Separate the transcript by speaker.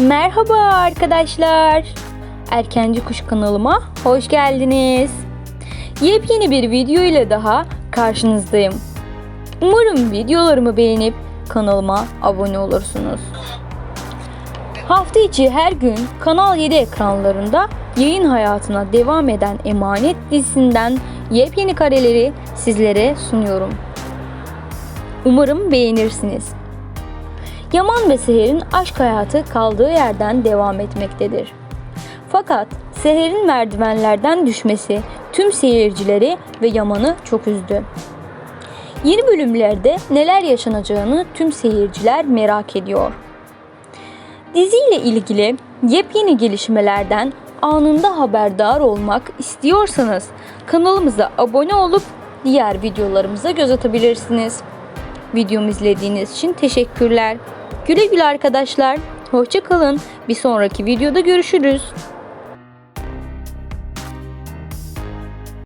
Speaker 1: Merhaba arkadaşlar. Erkenci Kuş kanalıma hoş geldiniz. Yepyeni bir video ile daha karşınızdayım. Umarım videolarımı beğenip kanalıma abone olursunuz. Hafta içi her gün Kanal 7 ekranlarında yayın hayatına devam eden Emanet dizisinden yepyeni kareleri sizlere sunuyorum. Umarım beğenirsiniz. Yaman ve Seher'in aşk hayatı kaldığı yerden devam etmektedir. Fakat Seher'in merdivenlerden düşmesi tüm seyircileri ve Yaman'ı çok üzdü. Yeni bölümlerde neler yaşanacağını tüm seyirciler merak ediyor. Diziyle ilgili yepyeni gelişmelerden anında haberdar olmak istiyorsanız kanalımıza abone olup diğer videolarımıza göz atabilirsiniz. Videomu izlediğiniz için teşekkürler. Güle güle arkadaşlar. Hoşça kalın. Bir sonraki videoda görüşürüz.